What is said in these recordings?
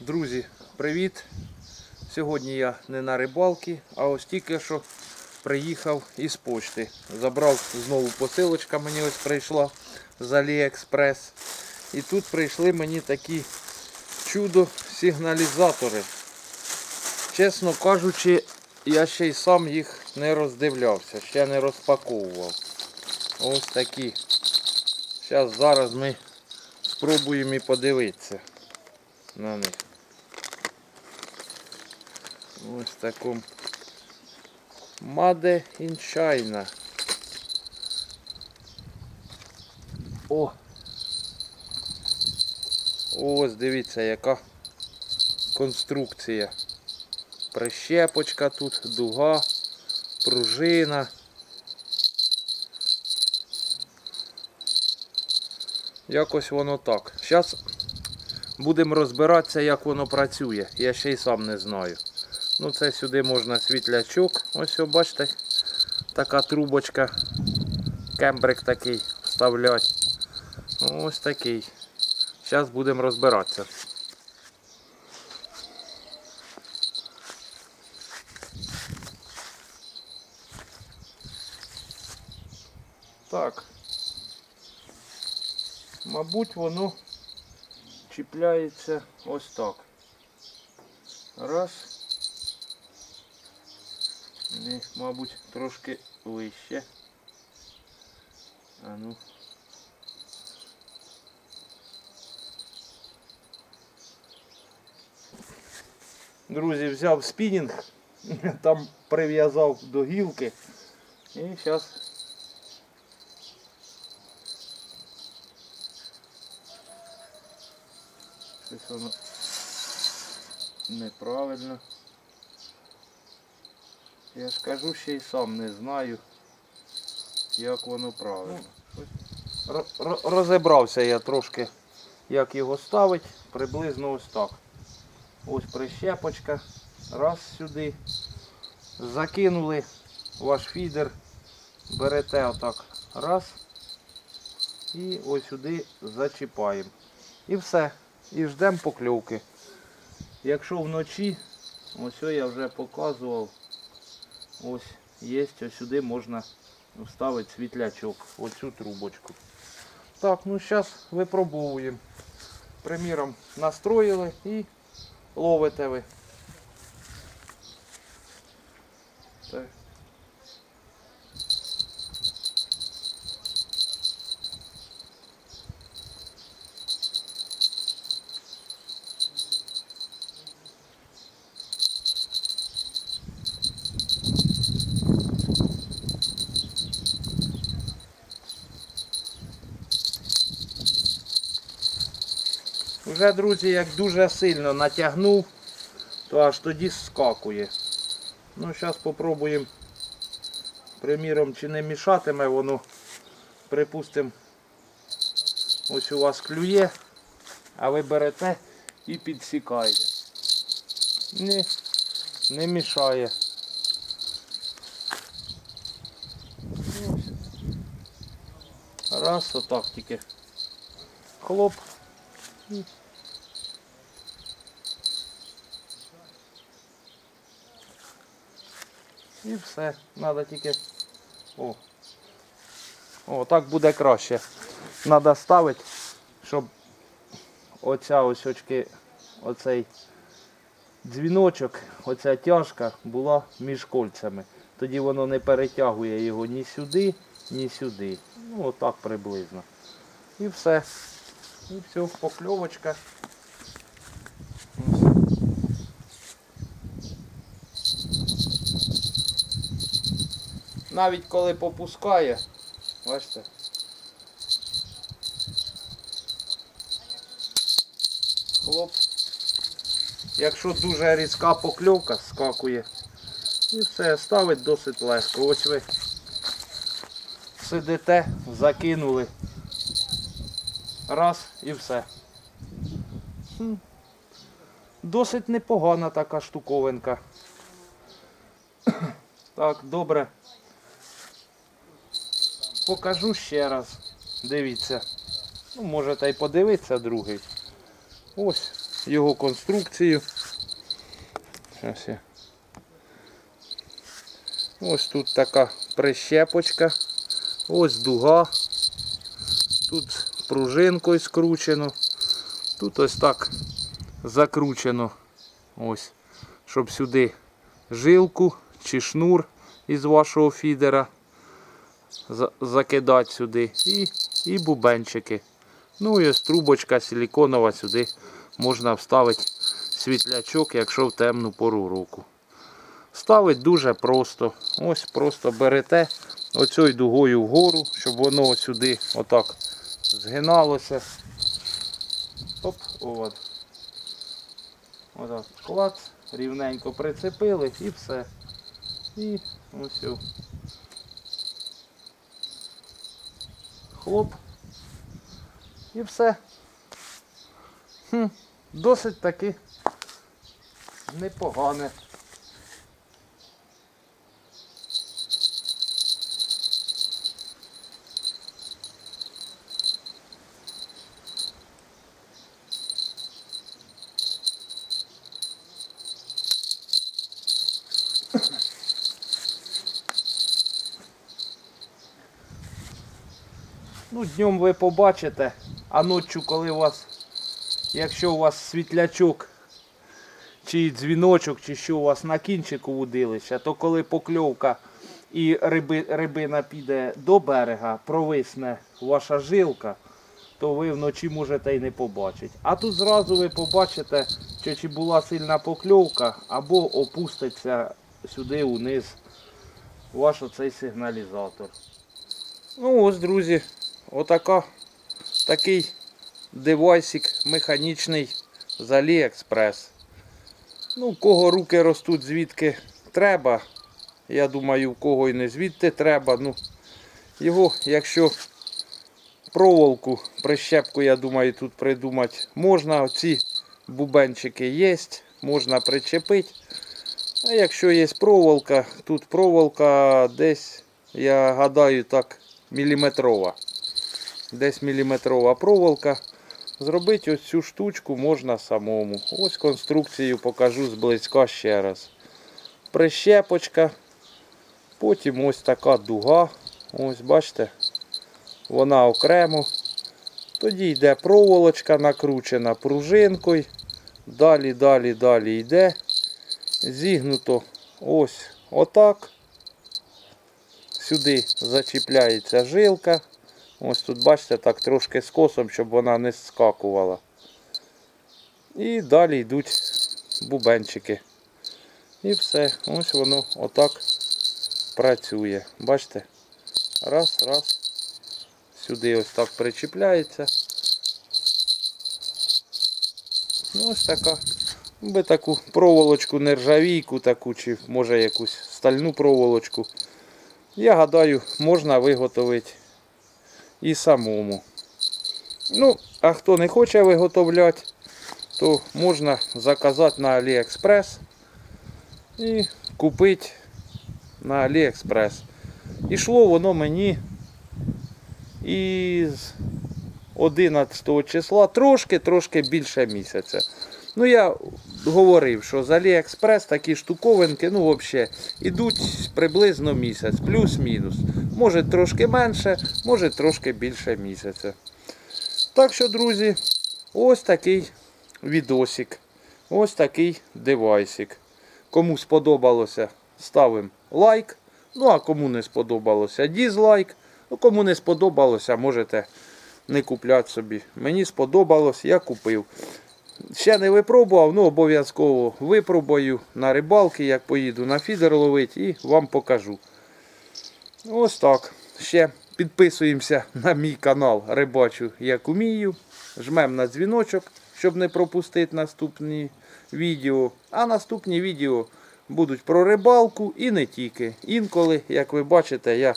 Друзі, привіт! Сьогодні я не на рибалці, а ось тільки що приїхав із почти. Забрав знову посилочка, мені ось прийшла з Аліекспрес. І тут прийшли мені такі чудо сигналізатори. Чесно кажучи, я ще й сам їх не роздивлявся, ще не розпаковував. Ось такі. Зараз зараз ми спробуємо і подивитися на них. Ось такому Made in China. О! Ось дивіться, яка конструкція. Прищепочка тут, дуга, пружина. Якось воно так. Зараз будемо розбиратися, як воно працює. Я ще й сам не знаю. Ну це сюди можна світлячок. Ось бачите, така трубочка. Кембрик такий вставлять. Ось такий. Зараз будемо розбиратися. Так. Мабуть, воно чіпляється ось так. Раз. Ні, мабуть, трошки вище. А ну. Друзі, взяв спінінг, там прив'язав до гілки. І зараз Щось воно неправильно. Я ж кажу, ще й сам не знаю, як воно правильно. Ро- Розібрався я трошки, як його ставить, приблизно ось так. Ось прищепочка. Раз сюди. Закинули ваш фідер. Берете отак. Раз. І ось сюди зачіпаємо. І все. І ждемо покльовки. Якщо вночі, ось я вже показував, ось є, ось сюди можна вставити світлячок, оцю трубочку. Так, ну зараз випробовуємо. Приміром, настроїли і ловите ви. Так. Вже, друзі, як дуже сильно натягнув, то аж тоді скакує. Ну, зараз спробуємо, приміром, чи не мішатиме воно. Припустимо, ось у вас клює, а ви берете і підсікаєте. Ні, не мішає. Раз, отак тільки. Хлоп. І все. Треба тільки. О. О, так буде краще. Треба ставити, щоб оця ось очки, оцей дзвіночок, оця тяжка була між кольцями. Тоді воно не перетягує його ні сюди, ні сюди. Ну, отак приблизно. І все. І все, покльовочка. Навіть коли попускає, бачите. Хлоп. Якщо дуже різка покльовка, скакує. І все, ставить досить легко. Ось ви сидите, закинули. Раз і все. Досить непогана така штуковинка. Так, добре. Покажу ще раз. Дивіться. Ну, можете й подивитися другий. Ось його конструкцію. Щас я. Ось тут така прищепочка. Ось дуга. Тут пружинкою скручено. Тут ось так закручено. Ось. Щоб сюди жилку чи шнур із вашого фідера закидати сюди. І, і бубенчики. Ну і ось трубочка силіконова сюди можна вставити світлячок, якщо в темну пору року. Ставить дуже просто. Ось просто берете оцею дугою вгору, щоб воно сюди отак згиналося. Оп, от. Отак клац, рівненько прицепили і все. І ось. Хлоп. І все. Хм, досить таки непогане. Ну, днем ви побачите, а ночі, коли у вас, якщо у вас світлячок, чи дзвіночок, чи що у вас на кінчику вудилища, то коли покльовка і риби, рибина піде до берега, провисне ваша жилка, то ви вночі можете і не побачити. А тут зразу ви побачите, що чи була сильна покльовка, або опуститься сюди униз ваш оцей сигналізатор. Ну ось, друзі, отака, такий девайсик механічний з Aliexpress. Ну, кого руки ростуть звідки треба. Я думаю, в кого і не звідти треба. Ну, його, якщо проволоку, прищепку, я думаю, тут придумати можна. Оці бубенчики є, можна причепити. А якщо є проволока, тут проволока десь, я гадаю, так, міліметрова. Десь міліметрова проволока. Зробити ось цю штучку можна самому. Ось конструкцію покажу зблизька ще раз. Прищепочка. Потім ось така дуга. Ось бачите, вона окремо. Тоді йде проволочка накручена пружинкою. Далі, далі, далі йде. Зігнуто ось отак. Сюди зачіпляється жилка. Ось тут, бачите, так трошки скосом, щоб вона не скакувала. І далі йдуть бубенчики. І все. Ось воно отак працює. Бачите? Раз, раз. Сюди ось так причіпляється. Ну, ось така. Би таку проволочку, нержавійку таку, чи може якусь стальну проволочку. Я гадаю, можна виготовити і самому. Ну, а хто не хоче виготовляти, то можна заказати на AliExpress і купити на AliExpress. Ішло воно мені із 11 числа трошки-трошки більше місяця. Ну, я говорив, що з AliExpress такі штуковинки, ну, взагалі, ідуть приблизно місяць, плюс-мінус. Може трошки менше, може трошки більше місяця. Так що, друзі, ось такий відосик. Ось такий девайсик. Кому сподобалося, ставимо лайк. Ну, а кому не сподобалося, дізлайк. Ну, кому не сподобалося, можете не купляти собі. Мені сподобалось, я купив. Ще не випробував, ну обов'язково випробую на рибалки, як поїду на фідер ловити і вам покажу. Ось так. Ще підписуємося на мій канал Рибачу як умію. Жмемо на дзвіночок, щоб не пропустити наступні відео. А наступні відео будуть про рибалку і не тільки. Інколи, як ви бачите, я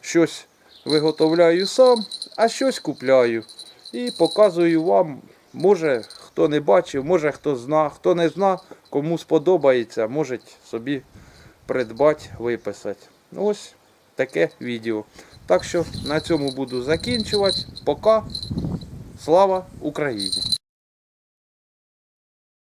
щось виготовляю сам, а щось купляю. І показую вам, може хто не бачив, може хто зна, хто не зна, кому сподобається, може собі придбати, виписати. Ось таке відео. Так що на цьому буду закінчувати. Пока. Слава Україні!